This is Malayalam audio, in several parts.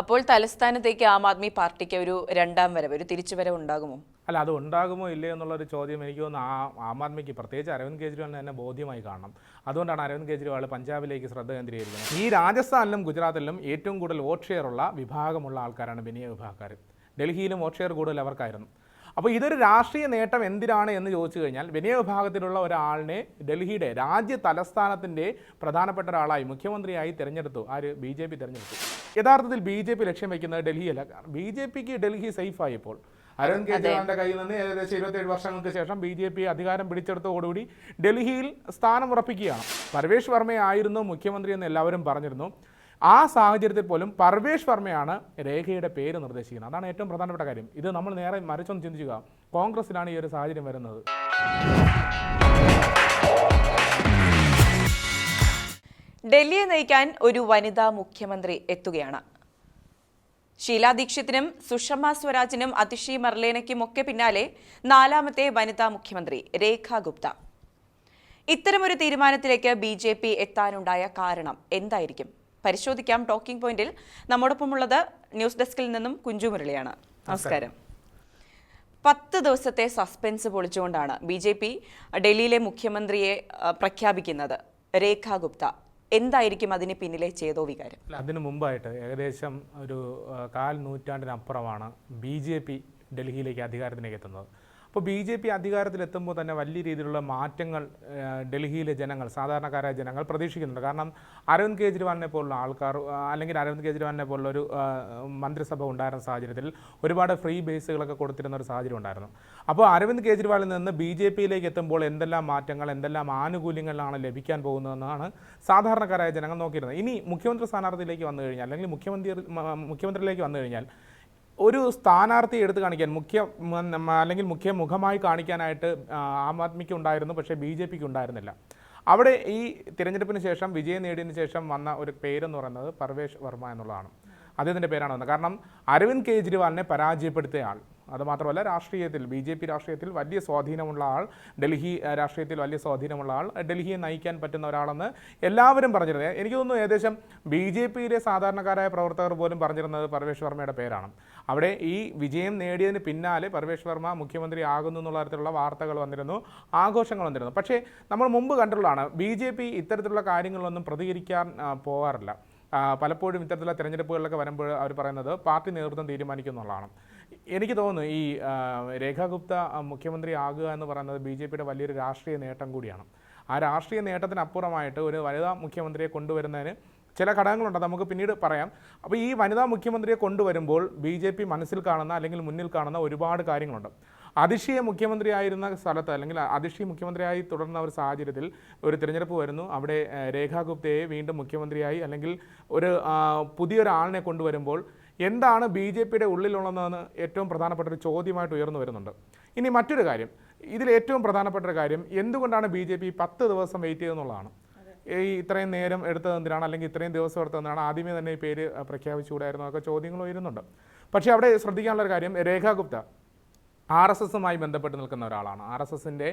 അപ്പോൾ തലസ്ഥാനത്തേക്ക് ആം ആദ്മി പാർട്ടിക്ക് ഒരു രണ്ടാം വരവ് ഒരു തിരിച്ചുവരവ് ഉണ്ടാകുമോ? അല്ല അത് ഉണ്ടാകുമോ ഇല്ലയോ എന്നുള്ളൊരു ചോദ്യം എനിക്ക് തോന്നുന്നു ആ ആം ആദ്മിക്ക് പ്രത്യേകിച്ച് അരവിന്ദ് കെജ്രിവാളിന് തന്നെ ബോധ്യമായി കാണണം. അതുകൊണ്ടാണ് അരവിന്ദ് കെജ്രിവാൾ പഞ്ചാബിലേക്ക് ശ്രദ്ധ കേന്ദ്രീകരിക്കുന്നത്. ഈ രാജസ്ഥാനിലും ഗുജറാത്തിലും ഏറ്റവും കൂടുതൽ വോട്ട് ഷെയർ ഉള്ള വിഭാഗമുള്ള ആൾക്കാരാണ് ബനിയ വിഭാഗക്കാർ ഡൽഹിയിലും വോട്ട് ഷെയർ കൂടുതൽ അവർക്കായിരുന്നു. അപ്പോൾ ഇതൊരു രാഷ്ട്രീയ നേട്ടം എന്തിനാണ് എന്ന് ചോദിച്ചു കഴിഞ്ഞാൽ വിനയ വിഭാഗത്തിലുള്ള ഒരാളിനെ ഡൽഹിയുടെ രാജ്യ തലസ്ഥാനത്തിന്റെ പ്രധാനപ്പെട്ട ഒരാളായി മുഖ്യമന്ത്രിയായി തിരഞ്ഞെടുത്തു. ആര്? ബി ജെ പി തിരഞ്ഞെടുത്തു. യഥാർത്ഥത്തിൽ ബി ജെ പി ലക്ഷ്യം വയ്ക്കുന്നത് ഡൽഹിയല്ല. ബി ജെ പിക്ക് ഡൽഹി സേഫ് ആയപ്പോൾ അരവിന്ദ് കെജ്രിവാളിന്റെ കയ്യിൽ നിന്ന് ഏകദേശം ഇരുപത്തേഴ് വർഷങ്ങൾക്ക് ശേഷം ബി ജെ പി അധികാരം പിടിച്ചെടുത്തോടുകൂടി ഡൽഹിയിൽ സ്ഥാനം ഉറപ്പിക്കുകയാണ്. പരവേഷ് വർമ്മയായിരുന്നു മുഖ്യമന്ത്രി എന്ന് എല്ലാവരും പറഞ്ഞിരുന്നു. ആ സാഹചര്യത്തിൽ പോലും പർവേഷ് വർമ്മയാണ് രേഖയുടെ പേര് നിർദ്ദേശിക്കുന്നത്. അതാണ് ഏറ്റവും പ്രധാനപ്പെട്ട കാര്യം. ഇത് നമ്മൾ നേരെ മറിച്ചൊന്ന് ചിന്തിക്കുക കോൺഗ്രസിലാണ് ഈ ഒരു സാഹചര്യം വരുന്നത്. ഡൽഹിയെ നയിക്കാൻ ഒരു വനിതാ മുഖ്യമന്ത്രി എത്തുകയാണ്. ഷീലാ ദീക്ഷിത്തിനും സുഷമ സ്വരാജിനും അതിഷി മർലേനയ്ക്കും ഒക്കെ പിന്നാലെ നാലാമത്തെ വനിതാ മുഖ്യമന്ത്രി രേഖ ഗുപ്ത. ഇത്തരമൊരു തീരുമാനത്തിലേക്ക് ബി ജെ പി എത്താനുണ്ടായ കാരണം എന്തായിരിക്കും? പരിശോധിക്കാം. ടോക്കിംഗ് പോയിന്റിൽ നമ്മോടൊപ്പമുള്ളത് ന്യൂസ് ഡെസ്കിൽ നിന്നും കുഞ്ചു മുരളിയാണ്. നമസ്കാരം. പത്ത് ദിവസത്തെ സസ്പെൻസ് പൊളിച്ചുകൊണ്ടാണ് ബി ജെ പി ഡൽഹിയിലെ മുഖ്യമന്ത്രിയെ പ്രഖ്യാപിക്കുന്നത്. രേഖ ഗുപ്ത എന്തായിരിക്കും അതിന് പിന്നിലെ ചേതോ വികാരം? അതിനു മുമ്പായിട്ട് ഏകദേശം ഒരു കാൽ നൂറ്റാണ്ടിനപ്പുറമാണ് ബി ജെ പി ഡൽഹിയിലേക്ക് അധികാരത്തിലേക്ക് എത്തുന്നത്. അപ്പോൾ ബി ജെ പി അധികാരത്തിലെത്തുമ്പോൾ തന്നെ വലിയ രീതിയിലുള്ള മാറ്റങ്ങൾ ഡൽഹിയിലെ ജനങ്ങൾ സാധാരണക്കാരായ ജനങ്ങൾ പ്രതീക്ഷിക്കുന്നുണ്ട്. കാരണം അരവിന്ദ് കെജ്രിവാളിനെ പോലുള്ള ആൾക്കാർ അല്ലെങ്കിൽ അരവിന്ദ് കെജ്രിവാളിനെ പോലുള്ള ഒരു മന്ത്രിസഭ ഉണ്ടായിരുന്ന സാഹചര്യത്തിൽ ഒരുപാട് ഫ്രീ ബേസുകളൊക്കെ കൊടുത്തിരുന്ന ഒരു സാഹചര്യം ഉണ്ടായിരുന്നു. അപ്പോൾ അരവിന്ദ് കെജ്രിവാളിൽ നിന്ന് ബി ജെ പിയിലേക്ക് എത്തുമ്പോൾ എന്തെല്ലാം മാറ്റങ്ങൾ എന്തെല്ലാം ആനുകൂല്യങ്ങളാണ് ലഭിക്കാൻ പോകുന്നതെന്നാണ് സാധാരണക്കാരായ ജനങ്ങൾ നോക്കിയിരുന്നത്. ഇനി മുഖ്യമന്ത്രി സ്ഥാനാർത്ഥിയിലേക്ക് വന്നു കഴിഞ്ഞാൽ അല്ലെങ്കിൽ മുഖ്യമന്ത്രി മുഖ്യമന്ത്രിയിലേക്ക് വന്നു കഴിഞ്ഞാൽ ഒരു സ്ഥാനാർത്ഥി എടുത്തു കാണിക്കാൻ മുഖ്യ അല്ലെങ്കിൽ മുഖ്യ മുഖമായി കാണിക്കാനായിട്ട് ആം ആദ്മിക്ക് ഉണ്ടായിരുന്നു പക്ഷേ ബി ജെ പിക്ക് ഉണ്ടായിരുന്നില്ല. അവിടെ ഈ തിരഞ്ഞെടുപ്പിന് ശേഷം വിജയം നേടിയതിന് ശേഷം വന്ന ഒരു പേരെന്ന് പറയുന്നത് പർവേഷ് വർമ്മ എന്നുള്ളതാണ്. അദ്ദേഹത്തിന്റെ പേരാണ് വന്നത്. കാരണം അരവിന്ദ് കെജ്രിവാളിനെ പരാജയപ്പെടുത്തിയ ആൾ അതുമാത്രമല്ല രാഷ്ട്രീയത്തിൽ ബി ജെ പി രാഷ്ട്രീയത്തിൽ വലിയ സ്വാധീനമുള്ള ആൾ ഡൽഹി രാഷ്ട്രീയത്തിൽ വലിയ സ്വാധീനമുള്ള ആൾ ഡൽഹിയെ നയിക്കാൻ പറ്റുന്ന ഒരാളെന്ന് എല്ലാവരും പറഞ്ഞിരുന്നത്. എനിക്ക് തോന്നുന്നു ഏകദേശം ബി ജെ പിയിലെ സാധാരണക്കാരായ പ്രവർത്തകർ പോലും പറഞ്ഞിരുന്നത് പർവേഷ് വർമ്മയുടെ പേരാണ്. അവിടെ ഈ വിജയം നേടിയതിന് പിന്നാലെ പർവേഷ് വർമ്മ മുഖ്യമന്ത്രി ആകുന്നു എന്നുള്ള തരത്തിലുള്ള വാർത്തകൾ വന്നിരുന്നു ആഘോഷങ്ങൾ വന്നിരുന്നു. പക്ഷേ നമ്മൾ മുമ്പ് കണ്ടിട്ടുള്ളതാണ് ബി ജെ പി ഇത്തരത്തിലുള്ള കാര്യങ്ങളൊന്നും പ്രതികരിക്കാൻ പോകാറില്ല പലപ്പോഴും ഇത്തരത്തിലുള്ള തിരഞ്ഞെടുപ്പുകളിലൊക്കെ വരുമ്പോൾ അവർ പറയുന്നത് പാർട്ടി നേതൃത്വം തീരുമാനിക്കുന്നുള്ളതാണ്. എനിക്ക് തോന്നുന്നു ഈ രേഖാ ഗുപ്ത മുഖ്യമന്ത്രി ആകുക എന്ന് പറയുന്നത് ബി ജെ പിയുടെ വലിയൊരു രാഷ്ട്രീയ നേട്ടം കൂടിയാണ്. ആ രാഷ്ട്രീയ നേട്ടത്തിനപ്പുറമായിട്ട് ഒരു വനിതാ മുഖ്യമന്ത്രിയെ കൊണ്ടുവരുന്നതിന് ചില ഘടകങ്ങളുണ്ട്. നമുക്ക് പിന്നീട് പറയാം. അപ്പോൾ ഈ വനിതാ മുഖ്യമന്ത്രിയെ കൊണ്ടുവരുമ്പോൾ ബി ജെ പി മനസ്സിൽ കാണുന്ന അല്ലെങ്കിൽ മുന്നിൽ കാണുന്ന ഒരുപാട് കാര്യങ്ങളുണ്ട്. അതിഷിയെ മുഖ്യമന്ത്രിയായിരുന്ന സ്ഥലത്ത് അല്ലെങ്കിൽ അതിഷി മുഖ്യമന്ത്രിയായി തുടർന്ന ഒരു സാഹചര്യത്തിൽ ഒരു തിരഞ്ഞെടുപ്പ് വരുന്നു. അവിടെ രേഖാ ഗുപ്തയെ വീണ്ടും മുഖ്യമന്ത്രിയായി അല്ലെങ്കിൽ ഒരു പുതിയൊരാളിനെ കൊണ്ടുവരുമ്പോൾ എന്താണ് ബി ജെ പിയുടെ ഉള്ളിലുള്ളതെന്ന് ഏറ്റവും പ്രധാനപ്പെട്ട ഒരു ചോദ്യമായിട്ട് ഉയർന്നു വരുന്നുണ്ട്. ഇനി മറ്റൊരു കാര്യം. ഇതിൽ ഏറ്റവും പ്രധാനപ്പെട്ട ഒരു കാര്യം എന്തുകൊണ്ടാണ് ബി ജെ പി പത്ത് ദിവസം വെയിറ്റ് ചെയ്തെന്നുള്ളതാണ്? ഈ ഇത്രയും നേരം എടുത്തത് എന്തിനാണ്? അല്ലെങ്കിൽ ഇത്രയും ദിവസം എടുത്തത് എന്തിനാണ്? ആദ്യമേ തന്നെ ഈ പേര് പ്രഖ്യാപിച്ചുകൂടായിരുന്നു എന്നൊക്കെ ചോദ്യങ്ങൾ ഉയരുന്നുണ്ട്. പക്ഷേ അവിടെ ശ്രദ്ധിക്കാനുള്ള ഒരു കാര്യം രേഖാ ഗുപ്ത ആർ എസ് എസുമായി ബന്ധപ്പെട്ട് നിൽക്കുന്ന ഒരാളാണ്. ആർ എസ് എസിന്റെ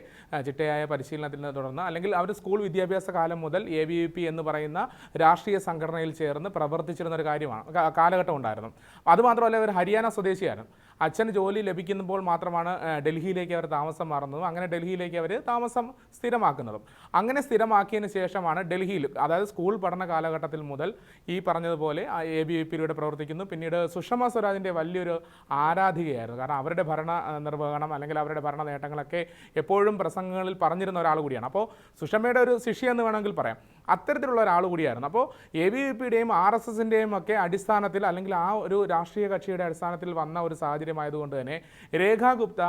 ചിട്ടയായ പരിശീലനത്തിൽ തുടർന്ന് അല്ലെങ്കിൽ അവർ സ്കൂൾ വിദ്യാഭ്യാസ കാലം മുതൽ എ വി പി എന്ന് പറയുന്ന രാഷ്ട്രീയ സംഘടനയിൽ ചേർന്ന് പ്രവർത്തിച്ചിരുന്ന ഒരു കാര്യമാണ് കാലഘട്ടം ഉണ്ടായിരുന്നു. അതുമാത്രമല്ല അവർ ഹരിയാന സ്വദേശിയാണ്. അച്ഛന് ജോലി ലഭിക്കുമ്പോൾ മാത്രമാണ് ഡൽഹിയിലേക്ക് അവർ താമസം മാറുന്നതും അങ്ങനെ ഡൽഹിയിലേക്ക് അവർ താമസം സ്ഥിരമാക്കുന്നതും. അങ്ങനെ സ്ഥിരമാക്കിയതിന് ശേഷമാണ് ഡൽഹിയിൽ അതായത് സ്കൂൾ പഠന കാലഘട്ടത്തിൽ മുതൽ ഈ പറഞ്ഞതുപോലെ എ ബി വി പിയിലൂടെ പ്രവർത്തിക്കുന്നു. പിന്നീട് സുഷമ സ്വരാജിന്റെ വലിയൊരു ആരാധികയായിരുന്നു. കാരണം അവരുടെ ഭരണ നിർവഹണം അല്ലെങ്കിൽ അവരുടെ ഭരണ നേട്ടങ്ങളൊക്കെ എപ്പോഴും പ്രസംഗങ്ങളിൽ പറഞ്ഞിരുന്ന ഒരാൾ കൂടിയാണ്. അപ്പോൾ സുഷമയുടെ ഒരു ശിഷ്യ എന്ന് വേണമെങ്കിൽ പറയാം. അത്തരത്തിലുള്ള ഒരാൾ കൂടിയായിരുന്നു. അപ്പോൾ എ ബി വി പിയുടെയും ആർ എസ് എസിന്റെയും ഒക്കെ അടിസ്ഥാനത്തിൽ അല്ലെങ്കിൽ ആ ഒരു രാഷ്ട്രീയ കക്ഷിയുടെ അടിസ്ഥാനത്തിൽ വന്ന ഒരു സാഹചര്യമായതുകൊണ്ട് തന്നെ രേഖാ ഗുപ്ത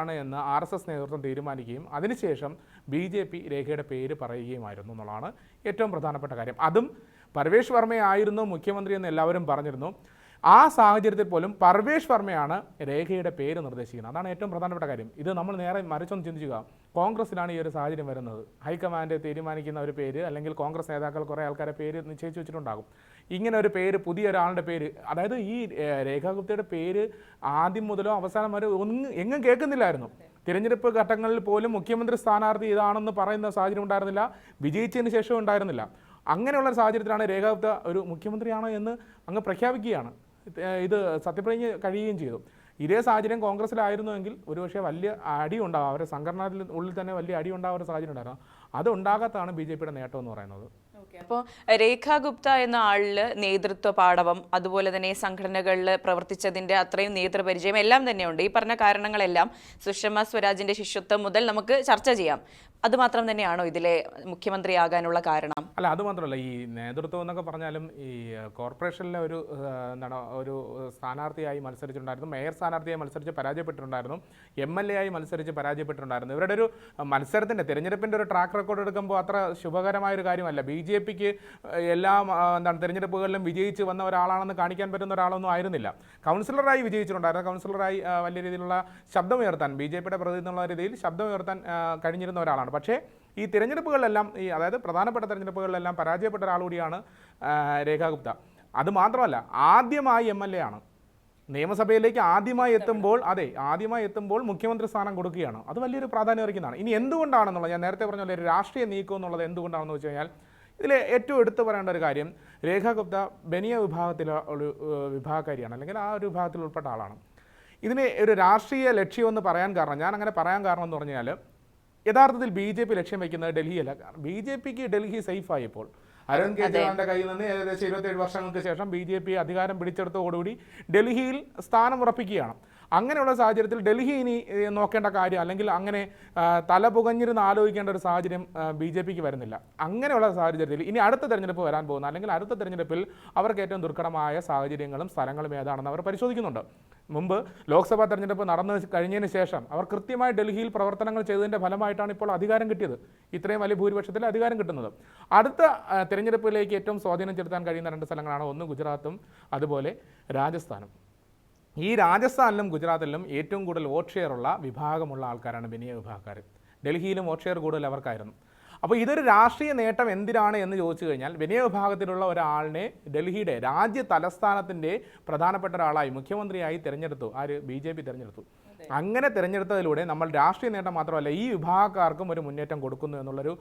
ആണ് എന്ന് ആർ എസ് എസ് നേതൃത്വം തീരുമാനിക്കുകയും അതിനുശേഷം ബി ജെ പി രേഖയുടെ പേര് പറയുകയുമായിരുന്നു എന്നുള്ളതാണ് ഏറ്റവും പ്രധാനപ്പെട്ട കാര്യം. അതും പർവേഷ് വർമ്മയായിരുന്നു മുഖ്യമന്ത്രി എന്ന് എല്ലാവരും പറഞ്ഞിരുന്നു. ആ സാഹചര്യത്തിൽ പോലും പർവേഷ് വർമ്മയാണ് രേഖയുടെ പേര് നിർദ്ദേശിക്കുന്നത്. അതാണ് ഏറ്റവും പ്രധാനപ്പെട്ട കാര്യം. ഇത് നമ്മൾ നേരെ മറിച്ചൊന്ന് ചിന്തിക്കുക കോൺഗ്രസിലാണ് ഈ ഒരു സാഹചര്യം വരുന്നത്. ഹൈക്കമാൻഡ് തീരുമാനിക്കുന്ന ഒരു പേര് അല്ലെങ്കിൽ കോൺഗ്രസ് നേതാക്കൾ കുറേ ആൾക്കാരെ പേര് നിശ്ചയിച്ചു വെച്ചിട്ടുണ്ടാകും. ഇങ്ങനെ ഒരു പേര് പുതിയ ഒരാളുടെ പേര് അതായത് ഈ രേഖാഗുപ്തയുടെ ഗുപ്തയുടെ പേര് ആദ്യം മുതലോ അവസാനം വരെ ഒന്നും എങ്ങും കേൾക്കുന്നില്ലായിരുന്നു. തിരഞ്ഞെടുപ്പ് ഘട്ടങ്ങളിൽ പോലും മുഖ്യമന്ത്രി സ്ഥാനാർത്ഥി ഇതാണെന്ന് പറയുന്ന സാഹചര്യം ഉണ്ടായിരുന്നില്ല. വിജയിച്ചതിന് ശേഷവും ഉണ്ടായിരുന്നില്ല. അങ്ങനെയുള്ള സാഹചര്യത്തിലാണ് രേഖാഗുപ്ത ഒരു മുഖ്യമന്ത്രിയാണോ എന്ന് അങ്ങ് പ്രഖ്യാപിക്കുകയാണ്. ഇത് സത്യപ്രതിജ്ഞ കഴിയുകയും ചെയ്തു. ഇതേ സാഹചര്യം കോൺഗ്രസ്സിലായിരുന്നുവെങ്കിൽ ഒരുപക്ഷെ വലിയ അടി ഉണ്ടാവും അവരുടെ സംഘടനയിൽ ഉള്ളിൽ തന്നെ വലിയ അടി ഉണ്ടാവുന്ന ഒരു സാഹചര്യം ഉണ്ടായിരുന്നു. അത് ഉണ്ടാകാത്തതാണ് ബി ജെ പിയുടെ നേട്ടം എന്ന് പറയുന്നത്. അപ്പോൾ രേഖ ഗുപ്ത എന്ന ആളിൽ നേതൃത്വ പാടവം അതുപോലെ തന്നെ സംഘടനകളിൽ പ്രവർത്തിച്ചതിന്റെ അത്രയും നേതൃപരിചയം എല്ലാം തന്നെയുണ്ട്. ഈ പറഞ്ഞ കാരണങ്ങളെല്ലാം സുഷമ സ്വരാജിന്റെ ശിഷ്യത്വം മുതൽ നമുക്ക് ചർച്ച ചെയ്യാം. അതുമാത്രം തന്നെയാണോ ഇതിലെ മുഖ്യമന്ത്രിയാകാനുള്ള കാരണം? അല്ല അത് മാത്രമല്ല ഈ നേതൃത്വം എന്നൊക്കെ പറഞ്ഞാലും ഈ കോർപ്പറേഷനിലെ ഒരു എന്താണ് ഒരു സ്ഥാനാർത്ഥിയായി മത്സരിച്ചിട്ടുണ്ടായിരുന്നു. മേയർ സ്ഥാനാർത്ഥിയായി മത്സരിച്ച് പരാജയപ്പെട്ടിട്ടുണ്ടായിരുന്നു. എം എൽ എ ആയി മത്സരിച്ച് പരാജയപ്പെട്ടിട്ടുണ്ടായിരുന്നു. ഇവരുടെ ഒരു മത്സരത്തിന്റെ തിരഞ്ഞെടുപ്പിന്റെ ഒരു ട്രാക്ക് റെക്കോർഡ് എടുക്കുമ്പോൾ അത്ര ശുഭകരമായ ഒരു കാര്യമല്ല. ബി ജെ പിക്ക് എല്ലാ എന്താണ് തിരഞ്ഞെടുപ്പുകളിലും വിജയിച്ച് വന്ന ഒരാളാണെന്ന് കാണിക്കാൻ പറ്റുന്ന ഒരാളൊന്നും ആയിരുന്നില്ല. കൗൺസിലറായി വിജയിച്ചിട്ടുണ്ടായിരുന്നു. കൗൺസിലറായി വലിയ രീതിയിലുള്ള ശബ്ദമുയർത്താൻ ബി ജെ പിയുടെ പ്രതി എന്നുള്ള രീതിയിൽ ശബ്ദമുയർത്താൻ കഴിഞ്ഞിരുന്ന ഒരാളാണ്. പക്ഷേ ഈ തിരഞ്ഞെടുപ്പുകളിലെല്ലാം ഈ അതായത് പ്രധാനപ്പെട്ട തിരഞ്ഞെടുപ്പുകളിലെല്ലാം പരാജയപ്പെട്ട ഒരാൾ കൂടിയാണ് രേഖാ ഗുപ്ത. അത് മാത്രമല്ല ആദ്യമായി എം എൽ എ ആണ്. നിയമസഭയിലേക്ക് ആദ്യമായി എത്തുമ്പോൾ അതെ ആദ്യമായി എത്തുമ്പോൾ മുഖ്യമന്ത്രി സ്ഥാനം കൊടുക്കുകയാണ്. അത് വലിയൊരു പ്രാധാന്യം അർഹിക്കുന്നതാണ്. ഇനി എന്തുകൊണ്ടാണെന്നുള്ളത് ഞാൻ നേരത്തെ പറഞ്ഞ പോലെ രാഷ്ട്രീയ നീക്കം എന്നുള്ളത് എന്തുകൊണ്ടാണെന്ന് വെച്ച് കഴിഞ്ഞാൽ ഇതിൽ ഏറ്റവും എടുത്തു പറയേണ്ട ഒരു കാര്യം രേഖാ ഗുപ്ത ബനിയ വിഭാഗത്തിലെ ഒരു വിഭാഗക്കാരിയാണ്. അല്ലെങ്കിൽ ആ ഒരു വിഭാഗത്തിൽ ഉൾപ്പെട്ട ആളാണ്. ഇതിന് ഒരു രാഷ്ട്രീയ ലക്ഷ്യമെന്ന് പറയാൻ കാരണം ഞാൻ അങ്ങനെ പറയാൻ കാരണം എന്ന് പറഞ്ഞാൽ യഥാർത്ഥത്തിൽ ബി ജെ പി ലക്ഷ്യം വയ്ക്കുന്നത് ഡൽഹിയല്ല. ബി ജെ പിക്ക് ഡൽഹി സേഫ് ആയപ്പോൾ അരവിന്ദ് കെജ്രിവാളിന്റെ കയ്യിൽ നിന്ന് ഏകദേശം ഇരുപത്തേഴ് വർഷങ്ങൾക്ക് ശേഷം ബി ജെ പി അധികാരം പിടിച്ചെടുത്തോടുകൂടി ഡൽഹിയിൽ സ്ഥാനം ഉറപ്പിക്കുകയാണ്. അങ്ങനെയുള്ള സാഹചര്യത്തിൽ ഡൽഹി ഇനി നോക്കേണ്ട കാര്യം അല്ലെങ്കിൽ അങ്ങനെ തല പുകഞ്ഞിരുന്ന് ആലോചിക്കേണ്ട ഒരു സാഹചര്യം ബി ജെ പിക്ക് വരുന്നില്ല. അങ്ങനെയുള്ള സാഹചര്യത്തിൽ ഇനി അടുത്ത തെരഞ്ഞെടുപ്പ് വരാൻ പോകുന്ന അല്ലെങ്കിൽ അടുത്ത തെരഞ്ഞെടുപ്പിൽ അവർക്ക് ഏറ്റവും ദുർഘടമായ സാഹചര്യങ്ങളും സ്ഥലങ്ങളും ഏതാണെന്ന് അവർ പരിശോധിക്കുന്നുണ്ട്. മുമ്പ് ലോക്സഭാ തെരഞ്ഞെടുപ്പ് നടന്നു കഴിഞ്ഞതിന് ശേഷം അവർ കൃത്യമായി ഡൽഹിയിൽ പ്രവർത്തനങ്ങൾ ചെയ്തതിന്റെ ഫലമായിട്ടാണ് ഇപ്പോൾ അധികാരം കിട്ടിയത്. ഇത്രയും വലിയ ഭൂരിപക്ഷത്തിൽ അധികാരം കിട്ടുന്നത്. അടുത്ത തെരഞ്ഞെടുപ്പിലേക്ക് ഏറ്റവും സ്വാധീനം ചെലുത്താൻ കഴിയുന്ന രണ്ട് സ്ഥലങ്ങളാണ് ഒന്ന് ഗുജറാത്തും അതുപോലെ രാജസ്ഥാനും. ഈ രാജസ്ഥാനിലും ഗുജറാത്തിലും ഏറ്റവും കൂടുതൽ വോട്ട് ഷെയർ ഉള്ള വിഭാഗമുള്ള ആൾക്കാരാണ് ബനിയ വിഭാഗക്കാർ. ഡൽഹിയിലും വോട്ട് ഷെയർ കൂടുതൽ അവർക്കായിരുന്നു. അപ്പോൾ ഇതൊരു രാഷ്ട്രീയ നേട്ടം എന്തിനാണ് എന്ന് ചോദിച്ചു കഴിഞ്ഞാൽ ബനിയ വിഭാഗത്തിലുള്ള ഒരാളിനെ ഡൽഹിയുടെ രാജ്യ തലസ്ഥാനത്തിന്റെ പ്രധാനപ്പെട്ട ഒരാളായി മുഖ്യമന്ത്രിയായി തിരഞ്ഞെടുത്തു. ആര്? ബി ജെ പി തിരഞ്ഞെടുത്തു. അങ്ങനെ തിരഞ്ഞെടുത്തതിലൂടെ നമ്മൾ രാഷ്ട്രീയ നേട്ടം മാത്രമല്ല ഈ വിഭാഗക്കാർക്കും ഒരു മുന്നേറ്റം കൊടുക്കുന്നു എന്നുള്ളൊരു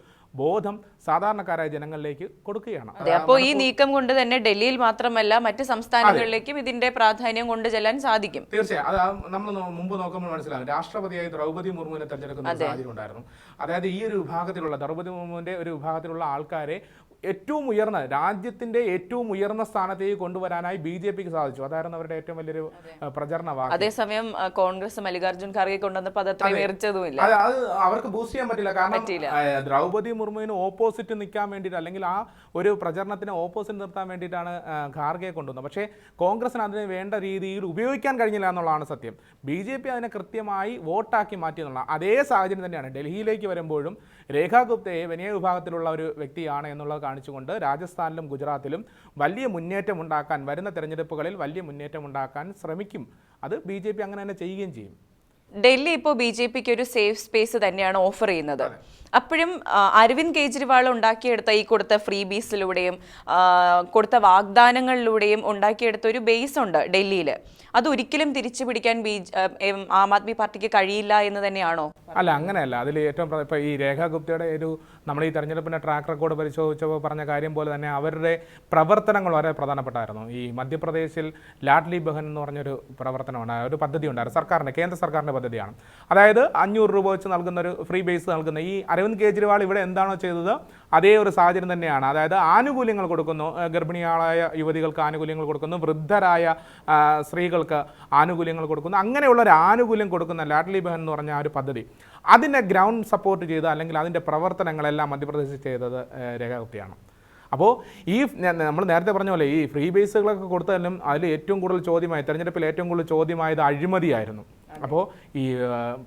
ബോധം സാധാരണക്കാരായ ജനങ്ങളിലേക്ക് കൊടുക്കുകയാണ്. അപ്പോൾ ഈ നീക്കം കൊണ്ട് തന്നെ ഡൽഹിയിൽ മാത്രമല്ല മറ്റ് സംസ്ഥാനങ്ങളിലേക്കും ഇതിന്റെ പ്രാധാന്യം കൊണ്ട് ചെല്ലാൻ സാധിക്കും. തീർച്ചയായും. അത് നമ്മൾ മുമ്പ് നോക്കുമ്പോൾ മനസ്സിലാകും. രാഷ്ട്രപതിയായി ദ്രൗപദി മുർമുവിനെ തെരഞ്ഞെടുക്കുന്ന സാഹചര്യം ഉണ്ടായിരുന്നു. അതായത് ഈ ഒരു വിഭാഗത്തിലുള്ള ദ്രൗപദി മുർമുവിന്റെ ഒരു വിഭാഗത്തിലുള്ള ആൾക്കാരെ ഏറ്റവും ഉയർന്ന രാജ്യത്തിന്റെ ഏറ്റവും ഉയർന്ന സ്ഥാനത്തേക്ക് കൊണ്ടുവരാനായി ബി ജെ പിക്ക് സാധിച്ചു. അതായിരുന്നു അവരുടെ ഏറ്റവും വലിയൊരു പ്രചരണ വാക്ക് അതേസമയം കോൺഗ്രസ് മല്ലികാർജുൻ ഖാർഗെ കൊണ്ടുവന്ന അത്. അത് അവർക്ക് ബൂസ്റ്റ് ചെയ്യാൻ പറ്റില്ല. കാരണം ദ്രൗപതി ദ്രൗപദി മുർമുവിന് ഓപ്പോസിറ്റ് നിൽക്കാൻ വേണ്ടിയിട്ട് അല്ലെങ്കിൽ ആ ഒരു പ്രചരണത്തിന് ഓപ്പോസിറ്റ് നിർത്താൻ വേണ്ടിയിട്ടാണ് ഖാർഗെ കൊണ്ടുവന്നത്. പക്ഷേ കോൺഗ്രസിന് അതിന് വേണ്ട രീതിയിൽ ഉപയോഗിക്കാൻ കഴിഞ്ഞില്ല എന്നുള്ളതാണ് സത്യം. ബി ജെ പി അതിനെ കൃത്യമായി വോട്ടാക്കി മാറ്റി എന്നുള്ള അതേ സാഹചര്യം തന്നെയാണ്. ഡൽഹിയിലേക്ക് വരുമ്പോഴും രേഖാ ഗുപ്തയെ വിനയ വിഭാഗത്തിലുള്ള ഒരു വ്യക്തിയാണ് എന്നുള്ളത് കാണിച്ചുകൊണ്ട് രാജസ്ഥാനിലും ഗുജറാത്തിലും വലിയ മുന്നേറ്റം ഉണ്ടാക്കാൻ വരുന്ന തെരഞ്ഞെടുപ്പുകളിൽ വലിയ മുന്നേറ്റം ഉണ്ടാക്കാൻ ശ്രമിക്കും. അത് ബി അങ്ങനെ തന്നെ ചെയ്യുകയും ചെയ്യും. ഡൽഹി ഇപ്പോൾ ബി ജെ പിക്ക് ഒരു സേഫ് സ്പേസ് തന്നെയാണ് ഓഫർ ചെയ്യുന്നത്. അപ്പോഴും അരവിന്ദ് കെജ്രിവാൾ ഉണ്ടാക്കിയെടുത്ത ഈ കൊടുത്ത ഫ്രീ ബീസിലൂടെയും കൊടുത്ത വാഗ്ദാനങ്ങളിലൂടെയും ഉണ്ടാക്കിയെടുത്ത ഒരു ബേസ് ഉണ്ട് ഡൽഹിയിൽ അത് ഒരിക്കലും തിരിച്ചു പിടിക്കാൻ ബി ആം ആദ്മി പാർട്ടിക്ക് കഴിയില്ല എന്ന് തന്നെയാണോ? അല്ല അങ്ങനെയല്ല. അതിൽ ഏറ്റവും ഇപ്പോൾ ഈ രേഖാ ഗുപ്തയുടെ ഒരു നമ്മൾ ഈ തെരഞ്ഞെടുപ്പിന്റെ ട്രാക്ക് റെക്കോർഡ് പരിശോധിച്ചപ്പോൾ പറഞ്ഞ കാര്യം പോലെ തന്നെ അവരുടെ പ്രവർത്തനങ്ങൾ വളരെ പ്രധാനപ്പെട്ടായിരുന്നു. ഈ മധ്യപ്രദേശിൽ ലാഡ്ലി ബഹൻ എന്ന് പറഞ്ഞൊരു പ്രവർത്തനമാണ് ഒരു പദ്ധതി ഉണ്ടായിരുന്നു. സർക്കാരിന്റെ കേന്ദ്ര സർക്കാരിന്റെ പദ്ധതിയാണ്. അതായത് അഞ്ഞൂറ് രൂപ വെച്ച് നൽകുന്ന ഒരു ഫ്രീ ബേസ് നൽകുന്ന ഈ അരവിന്ദ് കെജ്രിവാൾ ഇവിടെ എന്താണോ ചെയ്തത് അതേ ഒരു സാഹചര്യം തന്നെയാണ്. അതായത് ആനുകൂല്യങ്ങൾ കൊടുക്കുന്നു ഗർഭിണികളായ യുവതികൾക്ക് ആനുകൂല്യങ്ങൾ കൊടുക്കുന്നു വൃദ്ധരായ സ്ത്രീകൾക്ക് ആനുകൂല്യങ്ങൾ കൊടുക്കുന്നു. അങ്ങനെയുള്ള ഒരു ആനുകൂല്യം കൊടുക്കുന്ന ലാഡ്ലി ബഹൻ എന്ന് പറഞ്ഞ ആ ഒരു പദ്ധതി അതിനെ ഗ്രൗണ്ട് സപ്പോർട്ട് ചെയ്ത് അല്ലെങ്കിൽ അതിന്റെ പ്രവർത്തനങ്ങളെല്ലാം മധ്യപ്രദേശിൽ ചെയ്തത് ഏഹ് അപ്പോൾ ഈ നമ്മൾ നേരത്തെ പറഞ്ഞ പോലെ ഈ ഫ്രീ ബേസുകളൊക്കെ കൊടുത്താലും അതിൽ ഏറ്റവും കൂടുതൽ ചോദ്യമായി തെരഞ്ഞെടുപ്പിൽ ഏറ്റവും കൂടുതൽ ചോദ്യമായത് അഴിമതിയായിരുന്നു. അപ്പോൾ ഈ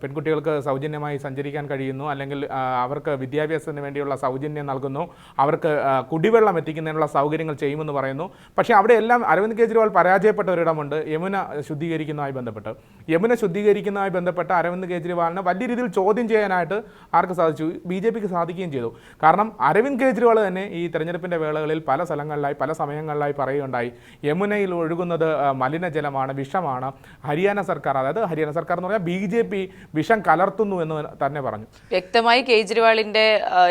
പെൺകുട്ടികൾക്ക് സൗജന്യമായി സഞ്ചരിക്കാൻ കഴിയുന്നു അല്ലെങ്കിൽ അവർക്ക് വിദ്യാഭ്യാസത്തിന് വേണ്ടിയുള്ള സൗജന്യം നൽകുന്നു അവർക്ക് കുടിവെള്ളം എത്തിക്കുന്നതിനുള്ള സൗകര്യങ്ങൾ ചെയ്യുമെന്ന് പറയുന്നു. പക്ഷേ അവിടെ എല്ലാം അരവിന്ദ് കെജ്രിവാൾ പരാജയപ്പെട്ട ഒരിടമുണ്ട് യമുന ശുദ്ധീകരിക്കുന്നതുമായി ബന്ധപ്പെട്ട്. യമുന ശുദ്ധീകരിക്കുന്നതുമായി ബന്ധപ്പെട്ട അരവിന്ദ് കെജ്രിവാളിനെ വലിയ രീതിയിൽ ചോദ്യം ചെയ്യാനായിട്ട് ആർക്ക് സാധിച്ചു? ബി ജെ പിക്ക് സാധിക്കുകയും ചെയ്തു. കാരണം അരവിന്ദ് കെജ്രിവാൾ തന്നെ ഈ തെരഞ്ഞെടുപ്പിന്റെ വേളകളിൽ പല സ്ഥലങ്ങളിലായി പല സമയങ്ങളിലായി പറയുകയുണ്ടായി. യമുനയിൽ ഒഴുകുന്നത് മലിനജലമാണ് വിഷമാണ്. ഹരിയാന സർക്കാർ അതായത് ഹരിയാന കേന്ദ്ര സർക്കാർ എന്ന് പറഞ്ഞാൽ ബി ജെ പി വിഷം കലർത്തുന്നു എന്ന് തന്നെ പറഞ്ഞു. വ്യക്തമായി കേജ്രിവാളിന്റെ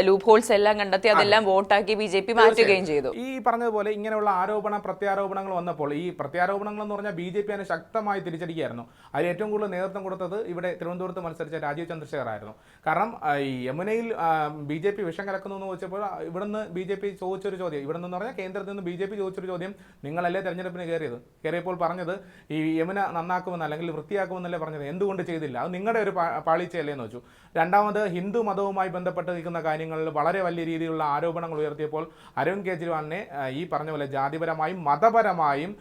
ലൂപ്പ് ഹോൾസ് എല്ലാം കണ്ടെത്തി അതെല്ലാം വോട്ടാക്കി ബി ജെ പി മാറ്റുകയും ചെയ്തു. ഈ പറഞ്ഞതുപോലെ ഇങ്ങനെയുള്ള ആരോപണ പ്രത്യാരോപണങ്ങൾ വന്നപ്പോൾ ഈ പ്രത്യാരോപണങ്ങൾ എന്ന് പറഞ്ഞാൽ ബി ജെ പി അതിനെ ശക്തമായി തിരിച്ചടിക്കുകയായിരുന്നു. അതിൽ ഏറ്റവും കൂടുതൽ നേതൃത്വം കൊടുത്തത് ഇവിടെ തിരുവനന്തപുരത്ത് മത്സരിച്ച രാജീവ് ചന്ദ്രശേഖർ ആയിരുന്നു. കാരണം ഈ യമുനയിൽ ബി ജെ പി വിഷം കലക്കുന്നു എന്ന് ചോദിച്ചപ്പോൾ ഇവിടുന്ന് ബി ജെ പി ചോദിച്ചൊരു ചോദ്യം. ഇവിടെ നിന്ന് പറഞ്ഞാൽ കേന്ദ്രത്തിൽ നിന്ന് ബി ജെ പി ചോദിച്ചൊരു ചോദ്യം നിങ്ങളല്ലേ തെരഞ്ഞെടുപ്പിന് കയറിയത്? കയറിയപ്പോൾ പറഞ്ഞത് ഈ യമുന നന്നാക്കുമെന്ന് അല്ലെങ്കിൽ വൃത്തിയാക്കുമെന്നല്ലേ പറഞ്ഞത് എന്തുകൊണ്ട് ചെയ്തില്ല? അത് നിങ്ങളുടെ ഒരു പാളിച്ചയല്ലേന്ന് പാളിച്ചയല്ലേ എന്ന് വെച്ചു. രണ്ടാമത് ഹിന്ദു മതവുമായി ബന്ധപ്പെട്ട് നിൽക്കുന്ന കാര്യങ്ങളിൽ വളരെ വലിയ രീതിയിലുള്ള ആരോപണങ്ങൾ ഉയർത്തിയപ്പോൾ അരവിന്ദ് കെജ്രിവാളിനെ ഈ പറഞ്ഞ പോലെ ജാതിപരമായും മതപരമായും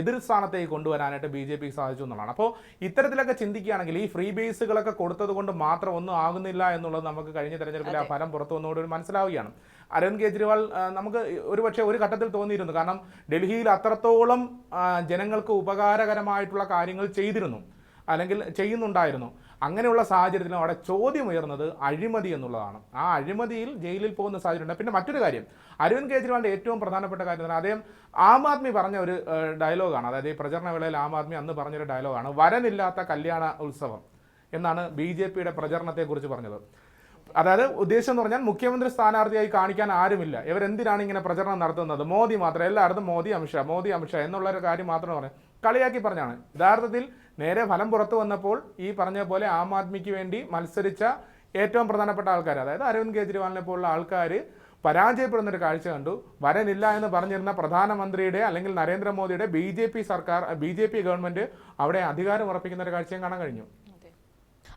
എതിർ സ്ഥാനത്തേക്ക് കൊണ്ടുവരാനായിട്ട് ബി ജെ പിക്ക് സാധിച്ചു എന്നുള്ളതാണ്. അപ്പോൾ ഇത്തരത്തിലൊക്കെ ചിന്തിക്കുകയാണെങ്കിൽ ഈ ഫ്രീ ബേസുകളൊക്കെ കൊടുത്തത് കൊണ്ട് മാത്രം ഒന്നും ആകുന്നില്ല എന്നുള്ളത് നമുക്ക് കഴിഞ്ഞ തെരഞ്ഞെടുപ്പിലെ ആ ഫലം പുറത്തു വന്നുകൊണ്ട് മനസ്സിലാവുകയാണ്. അരവിന്ദ് കെജ്രിവാൾ നമുക്ക് ഒരു പക്ഷേ ഒരു ഘട്ടത്തിൽ തോന്നിയിരുന്നു. കാരണം ഡൽഹിയിൽ അത്രത്തോളം ജനങ്ങൾക്ക് ഉപകാരകരമായിട്ടുള്ള കാര്യങ്ങൾ ചെയ്തിരുന്നു. അല്ലെങ്കിൽ ചെയ്യുന്നുണ്ടായിരുന്നു. അങ്ങനെയുള്ള സാഹചര്യത്തിലും അവിടെ ചോദ്യം ഉയർന്നത് അഴിമതി എന്നുള്ളതാണ്. ആ അഴിമതിയിൽ ജയിലിൽ പോകുന്ന സാഹചര്യമുണ്ട്. പിന്നെ മറ്റൊരു കാര്യം. അരവിന്ദ് കെജ്രിവാളിന്റെ ഏറ്റവും പ്രധാനപ്പെട്ട കാര്യം അദ്ദേഹം ആം ആദ്മി പറഞ്ഞ ഒരു ഡയലോഗാണ്. അതായത് ഈ പ്രചരണ വേളയിൽ ആം ആദ്മി അന്ന് പറഞ്ഞൊരു ഡയലോഗാണ്. വരനില്ലാത്ത കല്യാണ ഉത്സവം എന്നാണ് ബി ജെ പിയുടെ പ്രചരണത്തെക്കുറിച്ച് പറഞ്ഞത്. അതായത് ഉദ്ദേശം എന്ന് പറഞ്ഞാൽ മുഖ്യമന്ത്രി സ്ഥാനാർത്ഥിയായി കാണിക്കാൻ ആരുമില്ല. ഇവരെന്തിനാണ് ഇങ്ങനെ പ്രചരണം നടത്തുന്നത്? മോദി മാത്രം. എല്ലായിടത്തും മോദി അമിത്ഷാ മോദി അമിത്ഷാ എന്നുള്ള ഒരു കാര്യം മാത്രം പറയാം. കളിയാക്കി പറഞ്ഞാണ്. യഥാർത്ഥത്തിൽ നേരെ ഫലം പുറത്തു വന്നപ്പോൾ ഈ പറഞ്ഞ പോലെ ആം ആദ്മിക്ക് വേണ്ടി മത്സരിച്ച ഏറ്റവും പ്രധാനപ്പെട്ട ആൾക്കാർ അതായത് അരവിന്ദ് കെജ്രിവാളിനെ പോലുള്ള ആൾക്കാർ പരാജയപ്പെടുന്ന ഒരു കാഴ്ച കണ്ടു. വരനില്ല എന്ന് പറഞ്ഞിരുന്ന പ്രധാനമന്ത്രിയുടെ അല്ലെങ്കിൽ നരേന്ദ്രമോദിയുടെ ബി ജെ പി സർക്കാർ ബി ജെ പി ഗവൺമെന്റ് അവിടെ അധികാരം ഉറപ്പിക്കുന്ന ഒരു കാഴ്ചയും കാണാൻ കഴിഞ്ഞു.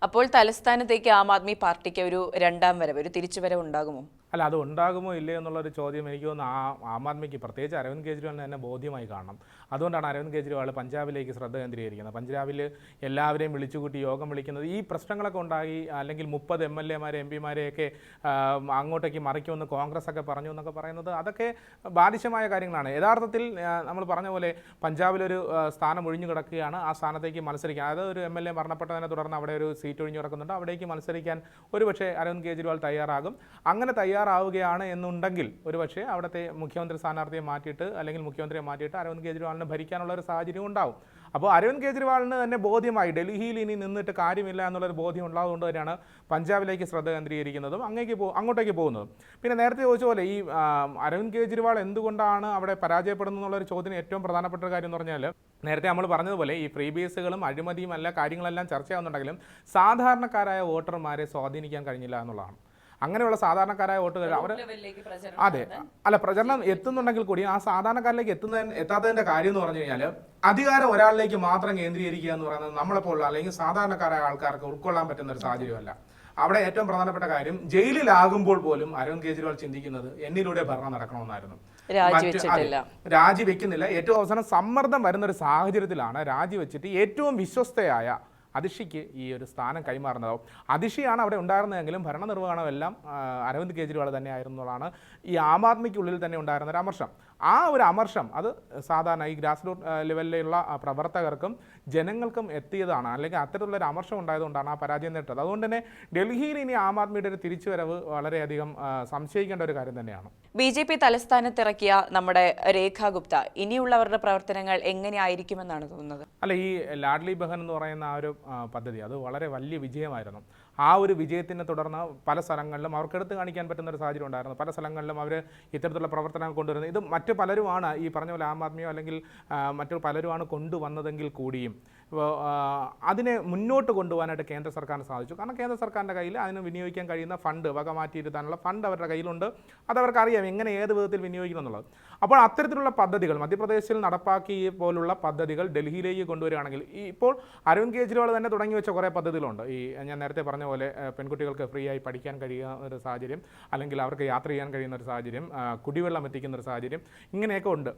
അപ്പോൾ തലസ്ഥാനത്തേക്ക് ആം ആദ്മി പാർട്ടിക്ക് ഒരു രണ്ടാം വരവ് ഒരു തിരിച്ചുവരവ് ഉണ്ടാകുമോ? അല്ല അത് ഉണ്ടാകുമോ ഇല്ലയോ എന്നുള്ളൊരു ചോദ്യം എനിക്ക് തോന്നുന്നു ആ ആം ആദ്മിക്ക് പ്രത്യേകിച്ച് അരവിന്ദ് കെജ്രിവാളിന് തന്നെ ബോധ്യമായി കാണണം. അതുകൊണ്ടാണ് അരവിന്ദ് കെജ്രിവാൾ പഞ്ചാബിലേക്ക് ശ്രദ്ധ കേന്ദ്രീകരിക്കുന്നത്. പഞ്ചാബിൽ എല്ലാവരെയും വിളിച്ചുകൂട്ടി യോഗം വിളിക്കുന്നത്. ഈ പ്രശ്നങ്ങളൊക്കെ ഉണ്ടായി അല്ലെങ്കിൽ മുപ്പത് എം എൽ എമാരെ എം പിമാരെയൊക്കെ അങ്ങോട്ടേക്ക് മറിക്കുമെന്ന് കോൺഗ്രസ് ഒക്കെ പറഞ്ഞു എന്നൊക്കെ പറയുന്നത് അതൊക്കെ ബാലിശമായ കാര്യങ്ങളാണ്. യഥാർത്ഥത്തിൽ നമ്മൾ പറഞ്ഞ പോലെ പഞ്ചാബിലൊരു സ്ഥാനം ഒഴിഞ്ഞു കിടക്കുകയാണ്. ആ സ്ഥാനത്തേക്ക് മത്സരിക്കുക അതായത് ഒരു എം എൽ എ മരണപ്പെട്ടതിനെ തുടർന്ന് അവിടെ ഒരു സീറ്റ് ഒഴിഞ്ഞു കിടക്കുന്നുണ്ട് അവിടേക്ക് മത്സരിക്കാൻ ഒരുപക്ഷെ അരവിന്ദ് കെജ്രിവാൾ തയ്യാറാകും. അങ്ങനെ തയ്യാറാവുകയാണ് എന്നുണ്ടെങ്കിൽ ഒരുപക്ഷെ അവിടുത്തെ മുഖ്യമന്ത്രി സ്ഥാനാർത്ഥിയെ മാറ്റിയിട്ട് അല്ലെങ്കിൽ മുഖ്യമന്ത്രിയെ മാറ്റിയിട്ട് അരവിന്ദ് കെജ്രിവാളിനെ ഭരിക്കാനുള്ള ഒരു സാഹചര്യം ഉണ്ടാവും. അപ്പോൾ അരവിന്ദ് കെജ്രിവാളിന് തന്നെ ബോധ്യമായി ഡൽഹിയിൽ ഇനി നിന്നിട്ട് കാര്യമില്ല എന്നുള്ളൊരു ബോധ്യം ഉള്ളതുകൊണ്ട് തന്നെയാണ് പഞ്ചാബിലേക്ക് ശ്രദ്ധ കേന്ദ്രീകരിക്കുന്നതും അങ്ങേക്ക് പോ അങ്ങോട്ടേക്ക് പോകുന്നതും. പിന്നെ നേരത്തെ ചോദിച്ച പോലെ ഈ അരവിന്ദ് കെജ്രിവാൾ എന്തുകൊണ്ടാണ് അവിടെ പരാജയപ്പെടുന്നത് എന്നുള്ളൊരു ചോദ്യം ഏറ്റവും പ്രധാനപ്പെട്ട ഒരു കാര്യം എന്ന് പറഞ്ഞാൽ നേരത്തെ നമ്മൾ പറഞ്ഞതുപോലെ ഈ ഫ്രീ ബേസുകളും അഴിമതിയും എല്ലാ കാര്യങ്ങളെല്ലാം ചർച്ചയാവുന്നുണ്ടെങ്കിലും സാധാരണക്കാരായ വോട്ടർമാരെ സ്വാധീനിക്കാൻ കഴിഞ്ഞില്ല എന്നുള്ളതാണ്. അങ്ങനെയുള്ള സാധാരണക്കാരായ വോട്ടുകൾ അവർ അതെ അല്ല പ്രചരണം എത്തുന്നുണ്ടെങ്കിൽ കൂടി ആ സാധാരണക്കാരിലേക്ക് എത്തുന്ന എത്താത്തതിന്റെ കാര്യം എന്ന് പറഞ്ഞു കഴിഞ്ഞാൽ അധികാരം ഒരാളിലേക്ക് മാത്രം കേന്ദ്രീകരിക്കുക എന്ന് പറയുന്നത് നമ്മളെപ്പോലുള്ള അല്ലെങ്കിൽ സാധാരണക്കാരായ ആൾക്കാർക്ക് ഉൾക്കൊള്ളാൻ പറ്റുന്ന ഒരു സാഹചര്യമല്ല. അവിടെ ഏറ്റവും പ്രധാനപ്പെട്ട കാര്യം ജയിലിലാകുമ്പോൾ പോലും അരവിന്ദ് കെജ്രിവാൾ ചിന്തിക്കുന്നത് എന്നിലൂടെ ഭരണം നടക്കണമെന്നായിരുന്നു. രാജിവെച്ചിട്ടില്ല. രാജിവെക്കുന്നില്ല ഏറ്റവും അവസാനം സമ്മർദ്ദം വരുന്ന ഒരു സാഹചര്യത്തിലാണ് രാജിവെച്ചിട്ട് ഏറ്റവും വിശ്വസ്തയായ അതിഷിക്ക് ഈ ഒരു സ്ഥാനം കൈമാറുന്നതാവും. അതിഷിയാണ് അവിടെ ഉണ്ടായിരുന്നതെങ്കിലും ഭരണനിർവഹണമെല്ലാം അരവിന്ദ് കെജ്രിവാൾ തന്നെയായിരുന്നു എന്നുള്ളതാണ് ഈ ആം ആദ്മിക്കുള്ളിൽ തന്നെ ഉണ്ടായിരുന്ന അമർഷം. ആ ഒരു അമർഷം അത് സാധാരണ ഈ ഗ്രാസ് റൂട്ട് ലെവലിലുള്ള പ്രവർത്തകർക്കും ജനങ്ങൾക്കും എത്തിയതാണ്. അല്ലെങ്കിൽ അത്തരത്തിലുള്ള ഒരു അമർഷം ഉണ്ടായതുകൊണ്ടാണ് ആ പരാജയം നേട്ടത് അതുകൊണ്ട് തന്നെ ഡൽഹിയിൽ ഇനി ആം ആദ്മിയുടെ ഒരു തിരിച്ചുവരവ് വളരെയധികം സംശയിക്കേണ്ട ഒരു കാര്യം തന്നെയാണ്. ബി ജെ പി തലസ്ഥാനത്തിറക്കിയ നമ്മുടെ രേഖ ഗുപ്ത ഇനിയുള്ളവരുടെ പ്രവർത്തനങ്ങൾ എങ്ങനെയായിരിക്കുമെന്നാണ് തോന്നുന്നത്? അല്ല ഈ ലാഡ്ലി ബഹൻ എന്ന് പറയുന്ന ആ ഒരു പദ്ധതി അത് വളരെ വലിയ വിജയമായിരുന്നു. ആ ഒരു വിജയത്തിനെ തുടർന്ന് പല സ്ഥലങ്ങളിലും അവർക്ക് എടുത്തു കാണിക്കാൻ പറ്റുന്ന ഒരു സാഹചര്യം ഉണ്ടായിരുന്നു. പല സ്ഥലങ്ങളിലും അവർ ഇത്തരത്തിലുള്ള പ്രവർത്തനങ്ങൾ കൊണ്ടുവരുന്നത്. ഇത് മറ്റു പലരുമാണ് ഈ പറഞ്ഞ പോലെ ആം ആദ്മിയോ അല്ലെങ്കിൽ മറ്റു പലരുമാണ് കൊണ്ടുവന്നതെങ്കിൽ കൂടിയും. അതിനെ മുന്നോട്ട് കൊണ്ടുപോകാനായിട്ട് കേന്ദ്ര സർക്കാരിന് സാധിച്ചു. കാരണം കേന്ദ്ര സർക്കാരിന്റെ കയ്യിൽ അതിന് വിനിയോഗിക്കാൻ കഴിയുന്ന ഫണ്ട് വക മാറ്റിയിരുത്താനുള്ള ഫണ്ട് അവരുടെ കയ്യിലുണ്ട്. അതവർക്ക് അറിയാം എങ്ങനെ ഏത് വിധത്തിൽ വിനിയോഗിക്കണം എന്നുള്ളത്. അപ്പോൾ അത്തരത്തിലുള്ള പദ്ധതികൾ മധ്യപ്രദേശിൽ നടപ്പാക്കി പോലുള്ള പദ്ധതികൾ ഡൽഹിയിലേക്ക് കൊണ്ടുവരികയാണെങ്കിൽ ഇപ്പോൾ അരവിന്ദ് കെജ്രിവാൾ തന്നെ തുടങ്ങി വെച്ച കുറേ പദ്ധതികളുണ്ട്. ഈ ഞാൻ നേരത്തെ പറഞ്ഞ പോലെ പെൺകുട്ടികൾക്ക് ഫ്രീ ആയി പഠിക്കാൻ കഴിയുന്ന ഒരു സാഹചര്യം അല്ലെങ്കിൽ അവർക്ക് യാത്ര ചെയ്യാൻ കഴിയുന്ന ഒരു സാഹചര്യം കുടിവെള്ളം എത്തിക്കുന്ന ഒരു സാഹചര്യം ഇങ്ങനെയൊക്കെ ഉണ്ട്.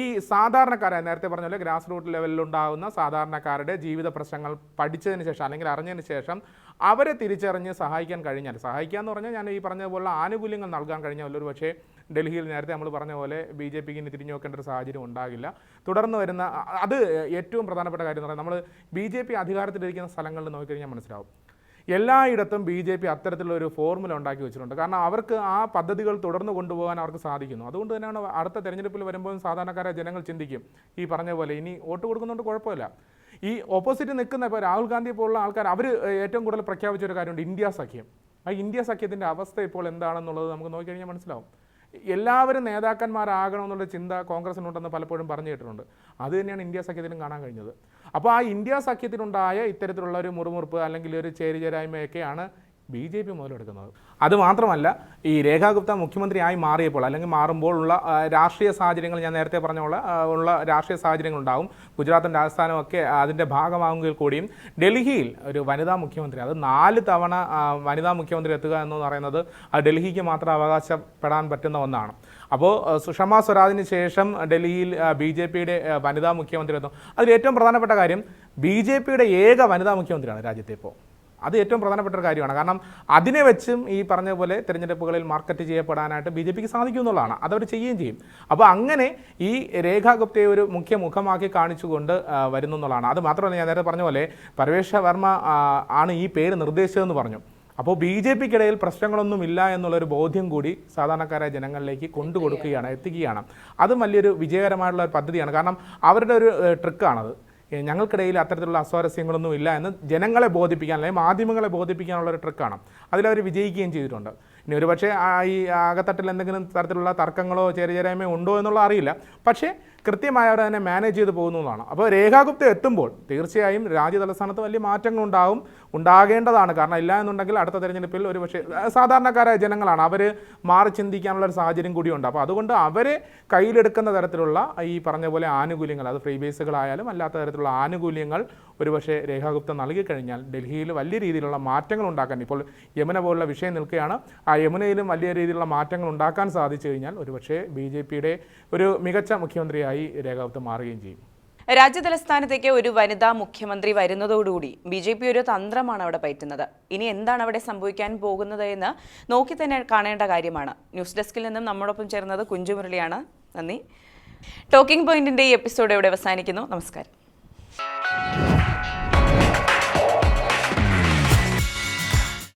ഈ സാധാരണക്കാരായ നേരത്തെ പറഞ്ഞ പോലെ ഗ്രാസ് റൂട്ട് ലെവലിലുണ്ടാകുന്ന സാധാരണക്കാരുടെ ജീവിത പ്രശ്നങ്ങൾ പഠിച്ചതിന് ശേഷം അല്ലെങ്കിൽ അറിഞ്ഞതിന് ശേഷം അവരെ തിരിച്ചറിഞ്ഞ് സഹായിക്കാൻ കഴിഞ്ഞാൽ സഹായിക്കുക എന്ന് പറഞ്ഞാൽ ഞാൻ ഈ പറഞ്ഞതുപോലുള്ള ആനുകൂല്യങ്ങൾ നൽകാൻ കഴിഞ്ഞാൽ ഒരു പക്ഷേ ഡൽഹിയിൽ നേരത്തെ നമ്മൾ പറഞ്ഞ പോലെ ബി ജെ പിക്ക് ഇനി തിരിഞ്ഞു നോക്കേണ്ട ഒരു സാഹചര്യം ഉണ്ടാകില്ല. തുടർന്ന് വരുന്ന അത് ഏറ്റവും പ്രധാനപ്പെട്ട കാര്യം എന്ന് പറയുന്നത് നമ്മൾ ബി ജെ പി അധികാരത്തിലിരിക്കുന്ന സ്ഥലങ്ങളിൽ നോക്കിക്കഴിഞ്ഞാൽ മനസ്സിലാവും. എല്ലായിടത്തും ബി ജെ പി അത്തരത്തിലുള്ള ഒരു ഫോർമുല ഉണ്ടാക്കി വെച്ചിട്ടുണ്ട്. കാരണം അവർക്ക് ആ പദ്ധതികൾ തുടർന്ന് കൊണ്ടുപോകാൻ അവർക്ക് സാധിക്കുന്നു. അതുകൊണ്ട് തന്നെയാണ് അടുത്ത തെരഞ്ഞെടുപ്പിൽ വരുമ്പോഴും സാധാരണക്കാരെ ജനങ്ങൾ ചിന്തിക്കും ഈ പറഞ്ഞ പോലെ ഇനി വോട്ട് കൊടുക്കുന്നതുകൊണ്ട് കുഴപ്പമില്ല. ഈ ഓപ്പോസിറ്റ് നിൽക്കുന്ന ഇപ്പോൾ രാഹുൽ ഗാന്ധി പോലുള്ള ആൾക്കാർ അവർ ഏറ്റവും കൂടുതൽ പ്രഖ്യാപിച്ച ഒരു കാര്യമുണ്ട് ഇന്ത്യ സഖ്യം. ആ ഇന്ത്യ സഖ്യത്തിന്റെ അവസ്ഥ ഇപ്പോൾ എന്താണെന്നുള്ളത് നമുക്ക് നോക്കിക്കഴിഞ്ഞാൽ മനസ്സിലാവും. എല്ലാവരും നേതാക്കന്മാരാകണമെന്നുള്ള ചിന്ത കോൺഗ്രസിനുണ്ടെന്ന് പലപ്പോഴും പറഞ്ഞു കേട്ടിട്ടുണ്ട്. അത് തന്നെയാണ് ഇന്ത്യ സഖ്യത്തിലും കാണാൻ കഴിഞ്ഞത്. അപ്പോൾ ആ ഇന്ത്യ സഖ്യത്തിനുണ്ടായ ഇത്തരത്തിലുള്ള ഒരു മുറുമുറുപ്പ് അല്ലെങ്കിൽ ഒരു ചേരിചേരായ്മയൊക്കെയാണ് ബി ജെ പി മുതലെടുക്കുന്നത്. അതുമാത്രമല്ല ഈ രേഖാ ഗുപ്ത മുഖ്യമന്ത്രിയായി മാറിയപ്പോൾ അല്ലെങ്കിൽ മാറുമ്പോൾ ഉള്ള രാഷ്ട്രീയ സാഹചര്യങ്ങൾ ഞാൻ നേരത്തെ പറഞ്ഞ ഉള്ള രാഷ്ട്രീയ സാഹചര്യങ്ങൾ ഉണ്ടാവും ഗുജറാത്തും രാജസ്ഥാനും ഒക്കെ അതിന്റെ ഭാഗമാകുമെങ്കിൽ കൂടിയും ഡൽഹിയിൽ ഒരു വനിതാ മുഖ്യമന്ത്രി അത് നാല് തവണ വനിതാ മുഖ്യമന്ത്രി എത്തുക എന്ന് പറയുന്നത് ഡൽഹിക്ക് മാത്രം അവകാശപ്പെടാൻ പറ്റുന്ന ഒന്നാണ്. അപ്പോൾ സുഷമ സ്വരാജിന് ശേഷം ഡൽഹിയിൽ ബി ജെ പിയുടെ വനിതാ മുഖ്യമന്ത്രി എത്തും. അതിൽ ഏറ്റവും പ്രധാനപ്പെട്ട കാര്യം ബി ജെ പിയുടെ ഏക വനിതാ മുഖ്യമന്ത്രിയാണ് രാജ്യത്തെ ഇപ്പോൾ. അത് ഏറ്റവും പ്രധാനപ്പെട്ട ഒരു കാര്യമാണ്. കാരണം അതിനെ വെച്ചും ഈ പറഞ്ഞ പോലെ തിരഞ്ഞെടുപ്പുകളിൽ മാർക്കറ്റ് ചെയ്യപ്പെടാനായിട്ട് ബി ജെ പിക്ക് സാധിക്കും എന്നുള്ളതാണ്. അതവർ ചെയ്യുകയും ചെയ്യും. അപ്പോൾ അങ്ങനെ ഈ രേഖാ ഗുപ്തയെ ഒരു മുഖ്യ മുഖമാക്കി കാണിച്ചുകൊണ്ട് വരുന്നു എന്നുള്ളതാണ്. അത് മാത്രമല്ല ഞാൻ നേരത്തെ പറഞ്ഞ പോലെ പരവേഷ വർമ്മ ആണ് ഈ പേര് നിർദ്ദേശിച്ചതെന്ന് പറഞ്ഞു. അപ്പോൾ ബി ജെ പിക്കിടയിൽ പ്രശ്നങ്ങളൊന്നും ഇല്ല എന്നുള്ളൊരു ബോധ്യം കൂടി സാധാരണക്കാരായ ജനങ്ങളിലേക്ക് കൊണ്ടുകൊടുക്കുകയാണ് എത്തിക്കുകയാണ്. അതും വലിയൊരു വിജയകരമായിട്ടുള്ള ഒരു പദ്ധതിയാണ്. കാരണം അവരുടെ ഒരു ട്രിക്കാണത്. ഞങ്ങൾക്കിടയിൽ അത്തരത്തിലുള്ള അസ്വാരസ്യങ്ങളൊന്നും ഇല്ല എന്ന് ജനങ്ങളെ ബോധിപ്പിക്കാൻ അല്ലെങ്കിൽ മാധ്യമങ്ങളെ ബോധിപ്പിക്കാനുള്ള ഒരു ട്രിക്കാണ്. അതിലവർ വിജയിക്കുകയും ചെയ്തിട്ടുണ്ട്. ഇനി ഒരു പക്ഷേ ഈ അകത്തട്ടിൽ എന്തെങ്കിലും തരത്തിലുള്ള തർക്കങ്ങളോ ചേരിചേരായ്മയോ ഉണ്ടോ എന്നുള്ള അറിയില്ല. പക്ഷേ കൃത്യമായി തന്നെ മാനേജ് ചെയ്ത് പോകുന്നതാണ് അപ്പോൾ രേഖാഗുപ്ത എത്തുമ്പോൾ തീർച്ചയായും രാജ്യ തലസ്ഥാനത്ത് വലിയ മാറ്റങ്ങൾ ഉണ്ടാവും ഉണ്ടാകേണ്ടതാണ്. കാരണം ഇല്ല എന്നുണ്ടെങ്കിൽ അടുത്ത തെരഞ്ഞെടുപ്പിൽ ഒരു പക്ഷേ സാധാരണക്കാരായ ജനങ്ങളാണ്. അവർ മാറി ചിന്തിക്കാനുള്ള ഒരു സാഹചര്യം കൂടിയുണ്ട്. അപ്പോൾ അതുകൊണ്ട് അവരെ കയ്യിലെടുക്കുന്ന തരത്തിലുള്ള ഈ പറഞ്ഞ പോലെ ആനുകൂല്യങ്ങൾ അത് ഫ്രീ ബേസുകളായാലും അല്ലാത്ത തരത്തിലുള്ള ആനുകൂല്യങ്ങൾ ഒരുപക്ഷെ രേഖാഗുപ്ത നൽകിക്കഴിഞ്ഞാൽ ഡൽഹിയിൽ വലിയ രീതിയിലുള്ള മാറ്റങ്ങൾ ഉണ്ടാക്കാൻ ഇപ്പോൾ യമുന പോലുള്ള വിഷയം നിൽക്കുകയാണ്. ആ യമുനയിലും വലിയ രീതിയിലുള്ള മാറ്റങ്ങൾ ഉണ്ടാക്കാൻ സാധിച്ചു കഴിഞ്ഞാൽ ഒരുപക്ഷെ ബി ജെ പിയുടെ ഒരു മികച്ച മുഖ്യമന്ത്രിയായി രേഖാഗുപ്ത മാറുകയും ചെയ്യും. രാജ്യതലസ്ഥാനത്തേക്ക് ഒരു വനിതാ മുഖ്യമന്ത്രി വരുന്നതോടുകൂടി ബി ജെ പി ഒരു തന്ത്രമാണ് അവിടെ പയറ്റുന്നത്. ഇനി എന്താണ് അവിടെ സംഭവിക്കാൻ പോകുന്നത് എന്ന് നോക്കി തന്നെ കാണേണ്ട കാര്യമാണ്. ന്യൂസ് ഡെസ്കിൽ നിന്നും നമ്മോടൊപ്പം ചേർന്നത് കുഞ്ചുമുരളിയാണ് നന്ദി. ടോക്കിംഗ് പോയിന്റിന്റെ ഈ എപ്പിസോഡ് ഇവിടെ അവസാനിക്കുന്നു. നമസ്കാരം.